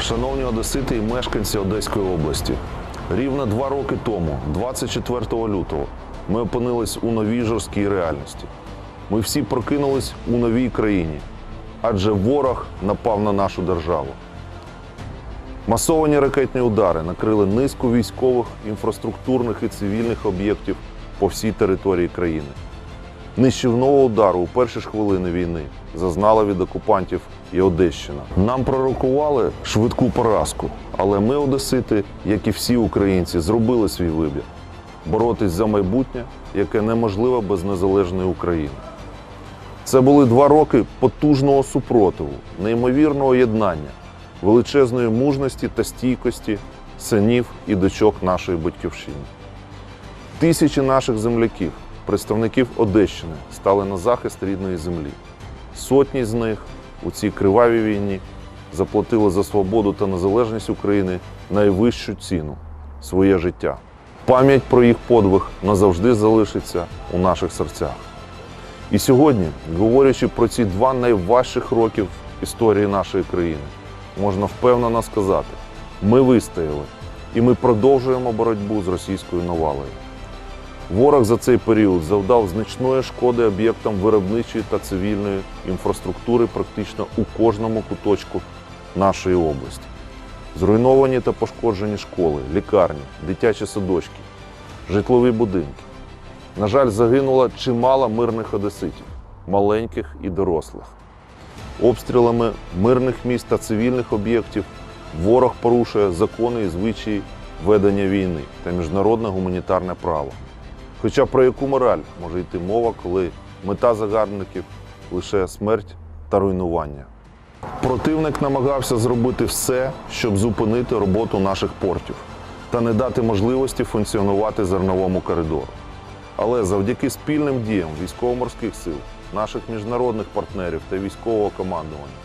Шановні одесити і мешканці Одеської області, рівно два роки тому, 24 лютого, ми опинились у новій жорсткій реальності. Ми всі прокинулись у новій країні, адже ворог напав на нашу державу. Масовані ракетні удари накрили низку військових, інфраструктурних і цивільних об'єктів по всій території країни. Нищівного удару у перші ж хвилини війни зазнала від окупантів і Одещина. Нам пророкували швидку поразку, але ми, одесити, як і всі українці, зробили свій вибір боротись за майбутнє, яке неможливо без незалежної України. Це були два роки потужного супротиву, неймовірного єднання, величезної мужності та стійкості синів і дочок нашої батьківщини. Тисячі наших земляків, представників Одещини, стали на захист рідної землі. Сотні з них у цій кривавій війні заплатили за свободу та незалежність України найвищу ціну своє життя. Пам'ять про їх подвиг назавжди залишиться у наших серцях. І сьогодні, говорячи про ці два найважчих років історії нашої країни, можна впевнено сказати, ми вистояли і ми продовжуємо боротьбу з російською навалою. Ворог за цей період завдав значної шкоди об'єктам виробничої та цивільної інфраструктури практично у кожному куточку нашої області. Зруйновані та пошкоджені школи, лікарні, дитячі садочки, житлові будинки. На жаль, загинуло чимало мирних одеситів, маленьких і дорослих. Обстрілами мирних міст та цивільних об'єктів ворог порушує закони і звичаї ведення війни та міжнародне гуманітарне право. Хоча про яку мораль може йти мова, коли мета загарбників лише смерть та руйнування. Противник намагався зробити все, щоб зупинити роботу наших портів та не дати можливості функціонувати зерновому коридору. Але завдяки спільним діям військово-морських сил, наших міжнародних партнерів та військового командування,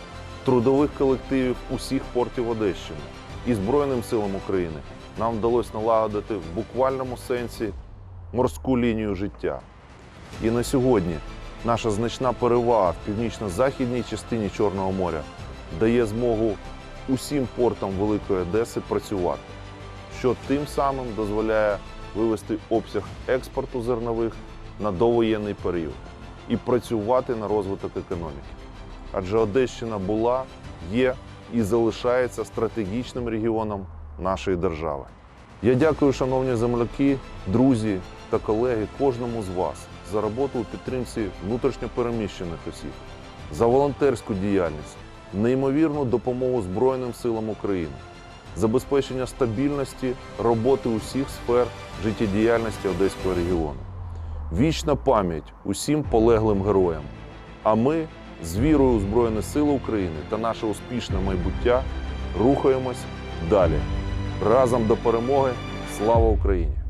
трудових колективів усіх портів Одещини і Збройним силам України нам вдалося налагодити в буквальному сенсі морську лінію життя. І на сьогодні наша значна перевага в північно-західній частині Чорного моря дає змогу усім портам Великої Одеси працювати, що тим самим дозволяє вивести обсяг експорту зернових на довоєнний період і працювати на розвиток економіки. Адже Одещина була, є і залишається стратегічним регіоном нашої держави. Я дякую, шановні земляки, друзі та колеги, кожному з вас за роботу у підтримці внутрішньопереміщених осіб, за волонтерську діяльність, неймовірну допомогу Збройним силам України, забезпечення стабільності роботи усіх сфер життєдіяльності Одеського регіону. Вічна пам'ять усім полеглим героям. А ми з вірою у Збройні Сили України та наше успішне майбуття рухаємось далі. Разом до перемоги. Слава Україні!